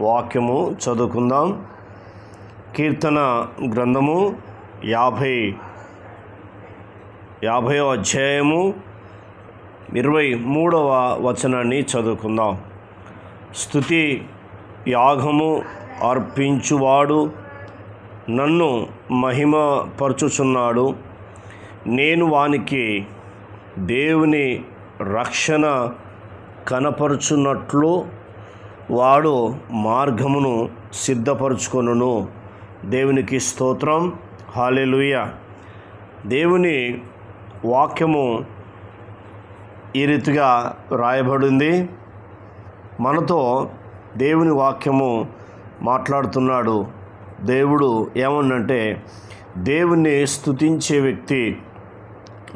వాక్యము చదువుకుందాం. కీర్తన గ్రంథము యాభై యాభై అధ్యాయము ఇరవై మూడవ వచనాన్ని చదువుకుందాం. స్థుతి యాగము అర్పించువాడు నన్ను మహిమపరచుచున్నాడు. నేను వానికి దేవుని రక్షణ కనపరుచున్నట్లు వాడు మార్గమును సిద్ధపరచుకొనును. దేవునికి స్తోత్రం. హాలెలుయ దేవుని వాక్యము ఈ రీతిగా రాయబడింది. మనతో దేవుని వాక్యము మాట్లాడుతున్నాడు. దేవుడు ఏమన్నంటే దేవుణ్ణి స్థుతించే వ్యక్తి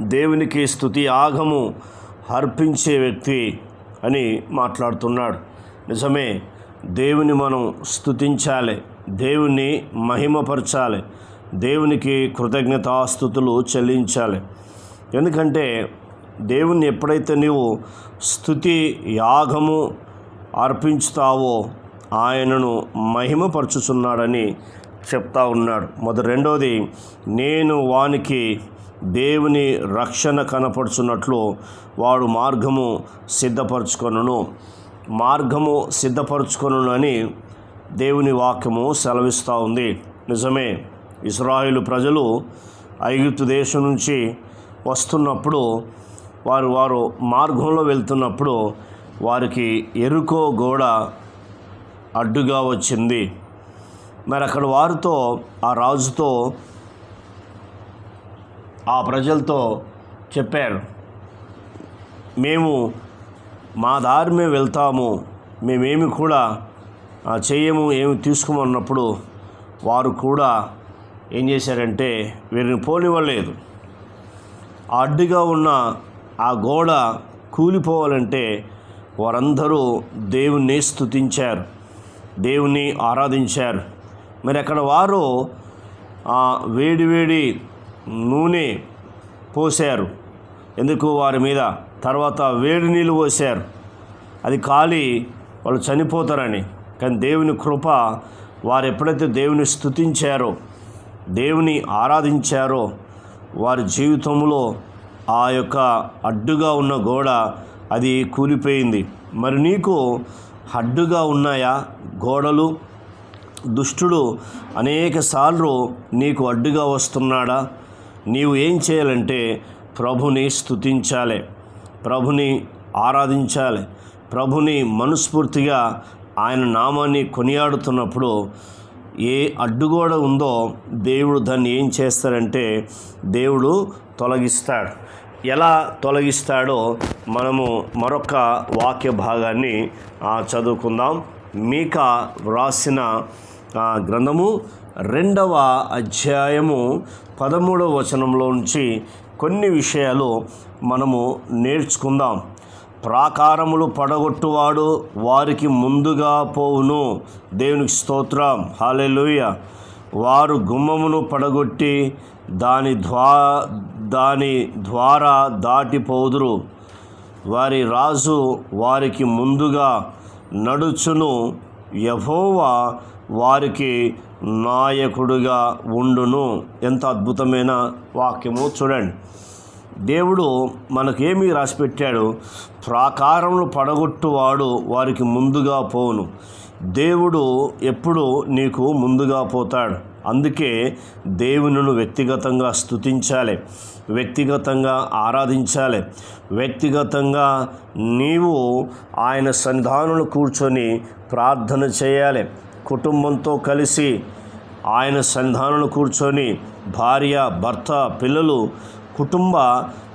దేవునికి స్థుతి ఆగము అర్పించే వ్యక్తి అని మాట్లాడుతున్నాడు. నిజమే దేవుని మనం స్థుతించాలి దేవుని మహిమపరచాలి దేవునికి కృతజ్ఞతాస్థుతులు చెల్లించాలి. ఎందుకంటే దేవుణ్ణి ఎప్పుడైతే నీవు స్థుతి యాగము అర్పించుతావో ఆయనను మహిమపరచుచున్నాడని చెప్తా ఉన్నాడు. మొదటి రెండోది నేను వానికి దేవుని రక్షణ కనపరుచున్నట్లు వాడు మార్గము సిద్ధపరచుకొనును. మార్గము సిద్ధపరచుకొనునని దేవుని వాక్యము సెలవిస్తూ ఉంది. నిజమే ఇస్రాయిలు ప్రజలు ఐగుప్తు దేశం నుంచి వస్తున్నప్పుడు వారు వారు మార్గంలో వెళ్తున్నప్పుడు వారికి ఎరుకో గోడ అడ్డుగా వచ్చింది. మరి అక్కడ వారితో ఆ రాజుతో ఆ ప్రజలతో చెప్పారు మేము మా దారి మేము వెళ్తాము. మేమేమి కూడా చేయము ఏమి తీసుకోమన్నప్పుడు వారు కూడా ఏం చేశారంటే వీరిని పోనివ్వలేదు. అడ్డుగా ఉన్న ఆ గోడ కూలిపోవాలంటే వారందరూ దేవుణ్ణి స్తుతించారు. దేవుణ్ణి ఆరాధించారు. మరి అక్కడ వారు వేడివేడి వేడి వేడి నూనె పోశారు. ఎందుకు వారి మీద తర్వాత వేడి నీళ్ళు పోశారు? అది కాలి వాళ్ళు చనిపోతారని. కానీ దేవుని కృప వారు ఎప్పుడైతే దేవుని స్తుతించారో దేవుని ఆరాధించారో వారి జీవితంలో ఆ యొక్క అడ్డుగా ఉన్న గోడ అది కూలిపోయింది. మరి నీకు అడ్డుగా ఉన్నాయా? గోడలు దుష్టుడు అనేక సార్లు నీకు అడ్డుగా వస్తున్నాడా? నీవు ఏం చేయాలంటే ప్రభుని స్తుతించాలి. ప్రభుని ఆరాధించాలి. ప్రభుని మనస్ఫూర్తిగా ఆయన నామాన్ని కొనియాడుతున్నప్పుడు ఏ అడ్డుగోడ ఉందో దేవుడు దాన్ని ఏం చేస్తాడంటే దేవుడు తొలగిస్తాడు. ఎలా తొలగిస్తాడో మనము మరొక వాక్య భాగాన్ని చదువుకుందాం. మీక వ్రాసిన గ్రంథము రెండవ అధ్యాయము పదమూడవ వచనంలో నుంచి కొన్ని విషయాలు మనము నేర్చుకుందాం. ప్రాకారములు పడగొట్టువాడు వారికి ముందుగా పోవును. దేవునికి స్తోత్రం. హాలెలుయ వారు గుమ్మమును పడగొట్టి దాని ద్వా దాని ద్వారా దాటిపోదురు. వారి రాజు వారికి ముందుగా నడుచును. యహోవా వారికి నాయకుడుగా ఉండును. ఎంత అద్భుతమైన వాక్యము చూడండి. దేవుడు మనకేమి రాసిపెట్టాడు? ప్రాకారంలో పడగొట్టువాడు వారికి ముందుగా పోను దేవుడు ఎప్పుడు నీకు ముందుగా పోతాడు? అందుకే దేవునిను వ్యక్తిగతంగా స్తుతించాలి వ్యక్తిగతంగా ఆరాధించాలి వ్యక్తిగతంగా నీవు ఆయన సన్నిధానంలో కూర్చొని ప్రార్థన చేయాలి. కుటుంబంతో కలిసి ఆయన సన్నిధానంలో కూర్చొని భార్య భర్త పిల్లలు కుటుంబ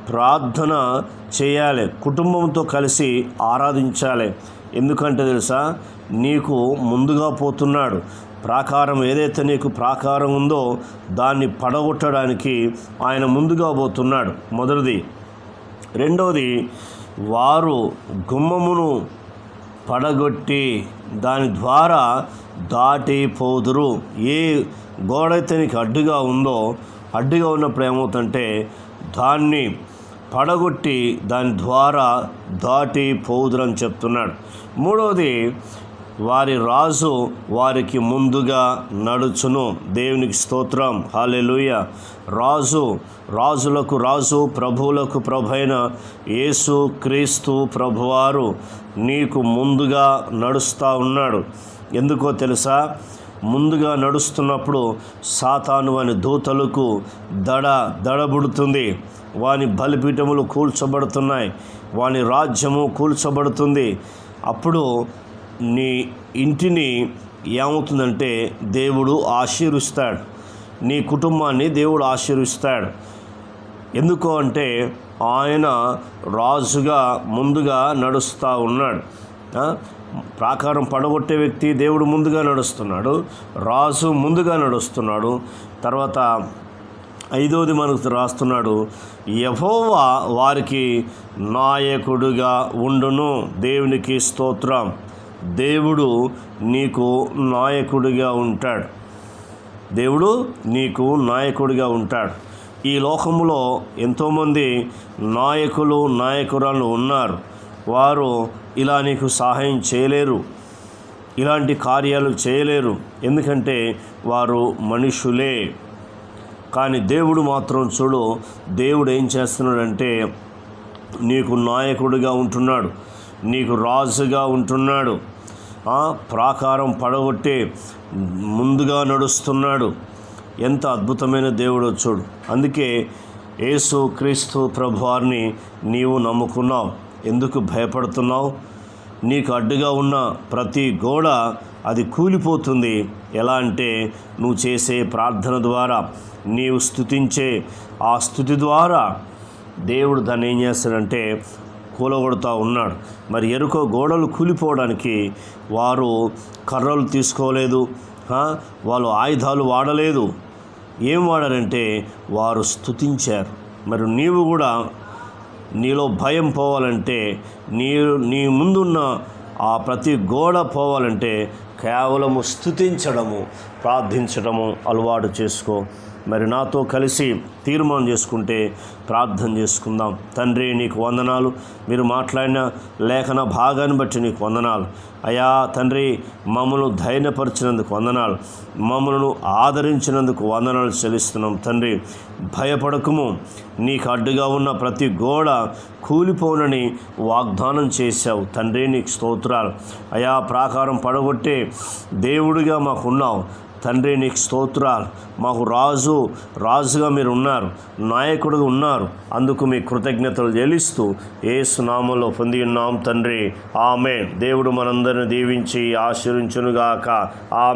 ప్రార్థన చేయాలి. కుటుంబంతో కలిసి ఆరాధించాలి. ఎందుకంటే తెలుసా నీకు ముందుగా పోతున్నాడు. ప్రాకారం ఏదైతే నీకు ప్రాకారం ఉందో దాన్ని పడగొట్టడానికి ఆయన ముందుగా పోతున్నాడు. మొదటిది. రెండవది వారు గుమ్మమును పడగొట్టి దాని ద్వారా దాటిపోదురు. ఏ గోడ అయితే నీకు అడ్డుగా ఉందో అడ్డుగా ఉన్నప్పుడు ఏమవుతుంటే దాన్ని పడగొట్టి దాని ద్వారా దాటి అని చెప్తున్నాడు. మూడవది వారి రాజు వారికి ముందుగా నడుచును. దేవునికి స్తోత్రం. హాలెలుయ రాజు రాజులకు రాజు ప్రభువులకు ప్రభైన యేసు క్రీస్తు ప్రభువారు నీకు ముందుగా నడుస్తూ ఉన్నాడు. ఎందుకో తెలుసా? ముందుగా నడుస్తున్నప్పుడు సాతాను అని దూతలకు దడ దడబుడుతుంది. వాని బలిపీఠములు కూల్చబడుతున్నాయి. వాని రాజ్యము కూల్చబడుతుంది. అప్పుడు నీ ఇంటిని ఏమవుతుందంటే దేవుడు ఆశీర్విస్తాడు. నీ కుటుంబాన్ని దేవుడు ఆశీర్విస్తాడు. ఎందుకు అంటే ఆయన రాజుగా ముందుగా నడుస్తూ ఉన్నాడు. ప్రాకారం పడగొట్టే వ్యక్తి దేవుడు ముందుగా నడుస్తున్నాడు. రాజు ముందుగా నడుస్తున్నాడు. తర్వాత ఐదవది మనకు రాస్తున్నాడు యహోవా వారికి నాయకుడుగా ఉండును. దేవునికి స్తోత్రం. దేవుడు నీకు నాయకుడిగా ఉంటాడు. దేవుడు నీకు నాయకుడిగా ఉంటాడు. ఈ లోకంలో ఎంతోమంది నాయకులు నాయకురాలు ఉన్నారు. వారు ఇలా నీకు సహాయం చేయలేరు. ఇలాంటి కార్యాలు చేయలేరు. ఎందుకంటే వారు మనుషులే. కానీ దేవుడు మాత్రం చూడు దేవుడు ఏం చేస్తున్నాడంటే నీకు నాయకుడిగా ఉంటున్నాడు. నీకు రాజుగా ఉంటున్నాడు. ప్రాకారం పడగొట్టే ముందుగా నడుస్తున్నాడు. ఎంత అద్భుతమైన దేవుడో చూడు. అందుకే యేసు క్రీస్తు ప్రభువారిని నీవు నమ్ముకున్నావు. ఎందుకు భయపడుతున్నావు? నీకు అడ్డుగా ఉన్న ప్రతి గోడ అది కూలిపోతుంది. ఎలా అంటే నువ్వు చేసే ప్రార్థన ద్వారా నీవు స్థుతించే ఆ స్థుతి ద్వారా దేవుడు దాన్ని ఏం చేస్తాడంటే కూలగొడుతూ ఉన్నాడు. మరి ఎరుకో గోడలు కూలిపోవడానికి వారు కర్రలు తీసుకోలేదు. వాళ్ళు ఆయుధాలు వాడలేదు. ఏం వాడారంటే వారు స్తుతించారు. మరి నీవు కూడా నీలో భయం పోవాలంటే నీ నీ ముందున్న ఆ ప్రతి గోడ పోవాలంటే కేవలము స్థుతించడము ప్రార్థించడము అలవాటు చేసుకో. మరి నాతో కలిసి తీర్మానం చేసుకుంటే ప్రార్థన చేసుకుందాం. తండ్రి నీకు వందనాలు. మీరు మాట్లాడిన లేఖన భాగాన్ని బట్టి నీకు వందనాలు. అయా తండ్రి మమ్మల్ని ధైర్యపరిచినందుకు వందనాలు. మమ్మల్ని ఆదరించినందుకు వందనాలు చెల్లిస్తున్నాం. తండ్రి భయపడకము. నీకు అడ్డుగా ఉన్న ప్రతి గోడ కూలిపోనని వాగ్దానం చేశావు. తండ్రి నీకు స్తోత్రాలు. అయా ప్రాకారం పడగొట్టే దేవుడిగా మాకున్నావు. తండ్రి నీకు స్తోత్రాలు. మాకు రాజు రాజుగా మీరు ఉన్నారు. నాయకుడుగా ఉన్నారు. అందుకు మీ కృతజ్ఞతలు చెల్లిస్తూ ఏ సునామంలో పొంది ఉన్నాం తండ్రి. ఆమె దేవుడు మనందరిని దీవించి ఆశీర్వించునుగాక. ఆమె